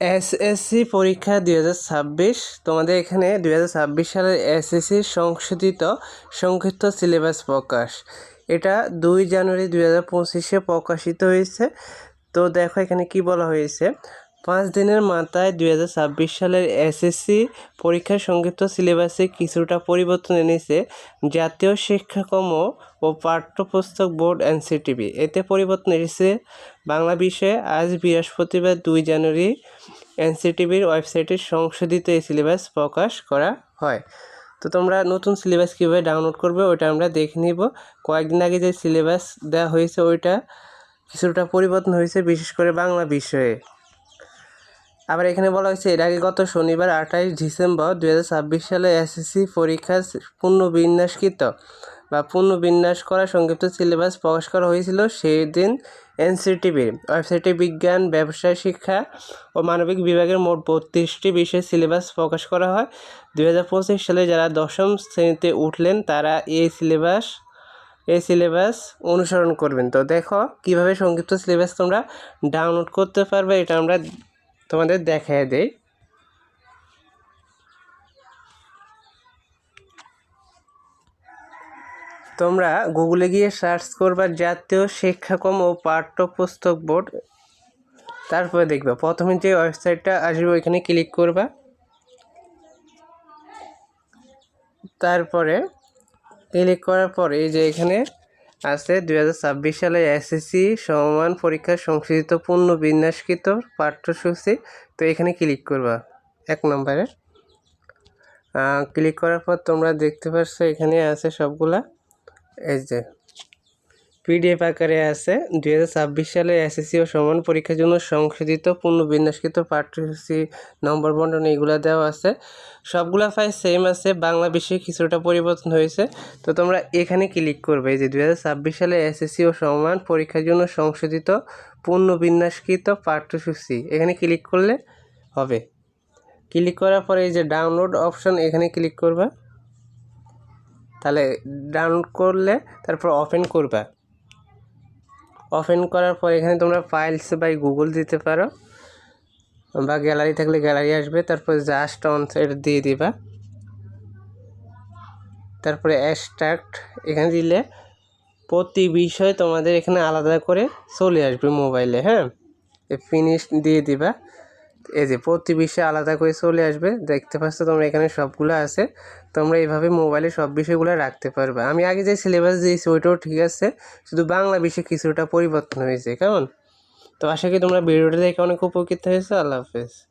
SSC পরীক্ষা দুই ছাব্বিশ। তোমাদের এখানে দুই ছাব্বিশ সালের এসএসসি সংশোধিত সংক্ষিপ্ত সিলেবাস প্রকাশ। এটা দুই জানুয়ারি দুই হাজার পঁচিশে প্রকাশিত হয়েছে। তো দেখো এখানে কি বলা হয়েছে? পাঁচ দিনের মাথায় দুই হাজার ছাব্বিশ সালের এসএসসি পরীক্ষার সংক্ষিপ্ত সিলেবাসে কিছুটা পরিবর্তন এনেছে জাতীয় শিক্ষাক্রম ও পাঠ্যপুস্তক বোর্ড এনসিটিভি। এতে পরিবর্তন এসেছে বাংলা বিষয়ে আজ বৃহস্পতিবার দুই জানুয়ারি এনসিটিভির ওয়েবসাইটে সংশোধিত এই সিলেবাস প্রকাশ করা হয়। তো তোমরা নতুন সিলেবাস কীভাবে ডাউনলোড করবে ওইটা আমরা দেখে নিব। কয়েকদিন আগে যে সিলেবাস দেওয়া হয়েছে ওইটা কিছুটা পরিবর্তন হয়েছে বিশেষ করে বাংলা বিষয়ে। আবার এখানে বলা হয়েছে, এর আগে গত শনিবার আঠাইশ ডিসেম্বর দু হাজার ছাব্বিশ সালে এসএসসি পরীক্ষা পুনর্বিন্যাসকৃত বা পুনর্বিন্যাস করা সংক্ষিপ্ত সিলেবাস প্রকাশ করা হয়েছিল সেই দিন এনসিটিভির। ওয়েবসাইটে বিজ্ঞান, ব্যবসায় শিক্ষা ও মানবিক বিভাগের মোট বত্রিশটি বিষয়ের সিলেবাস প্রকাশ করা হয়। দু হাজার পঁচিশ সালে যারা দশম শ্রেণীতে উঠলেন, তারা এই সিলেবাস এই সিলেবাস অনুসরণ করবেন। তো দেখো, কীভাবে সংক্ষিপ্ত সিলেবাস তোমরা ডাউনলোড করতে পারবে, এটা আমরা তোমাদের দেখায় দেই। তোমরা গুগলে গিয়ে সার্চ করবা জাতীয় শিক্ষাক্রম ও পাঠ্যপুস্তক বোর্ড। তারপরে দেখবা, প্রথমে যে ওয়েবসাইটটা আসবে ওইখানে ক্লিক করবা। তারপরে ক্লিক করার পরে যে এখানে আছে দু হাজার ছাব্বিশ সালে এসএসসি সমমান পরীক্ষার সংশোধিত পূর্ণ বিন্যাসকৃত পাঠ্যসূচি। তো এখানে ক্লিক করবা এক নম্বরে। ক্লিক করার পর তোমরা দেখতে পাচ্ছ এখানে আছে সবগুলা। এই যে পিডিএফ আকারে আছে। দুই হাজার ছাব্বিশ সালে এসএসসি ও সমান পরীক্ষার জন্য সংশোধিত পুনর্বিন্যাসকৃত পাঠ্যসূচি, নম্বর বন্টন এগুলো দেওয়া আছে। সবগুলা ফাইল সেম আছে, বাংলা বিষয়ে কিছুটা পরিবর্তন হয়েছে। তো তোমরা এখানে ক্লিক করবে যে দুই হাজার ছাব্বিশ সালে এসএসসি ও সমান পরীক্ষার জন্য সংশোধিত পুনর্বিন্যাসকৃত পাঠ্যসূচি। এখানে ক্লিক করলে হবে। ক্লিক করার পরে এই যে ডাউনলোড অপশন এখানে ক্লিক করবা। তাহলে ডাউনলোড করলে তারপর ওপেন করবা। ওপেন করার পর এখানে তোমরা ফাইলস বাই গুগল দিতে পারো বা গ্যালারি থাকলে গ্যালারি আসবে, তারপর জাস্ট অন এটা দিয়ে দিবা। তারপরে অ্যাস্ট্রাক্ট এখানে দিলে প্রতি বিষয় তোমাদের এখানে আলাদা করে চলে আসবে মোবাইলে হ্যাঁ? ফিনিশ দিয়ে দিবা। এই যে প্রতি বিষয়ে আলাদা করে চলে আসবে, দেখতে পাচ্ছ তোমরা এখানে সবগুলো আছে, তোমরা এইভাবে মোবাইলে সব বিষয়গুলো রাখতে পারবে। আমি আগে যে সিলেবাস দিয়েছি, ওইটাও ঠিক আছে, শুধু বাংলা বিষয়ে কিছুটা পরিবর্তন হয়েছে, কেমন? তো আশা করি তোমরা ভিডিওটা দেখে অনেক উপকৃত হয়েছে, আল্লাহ হাফেজ।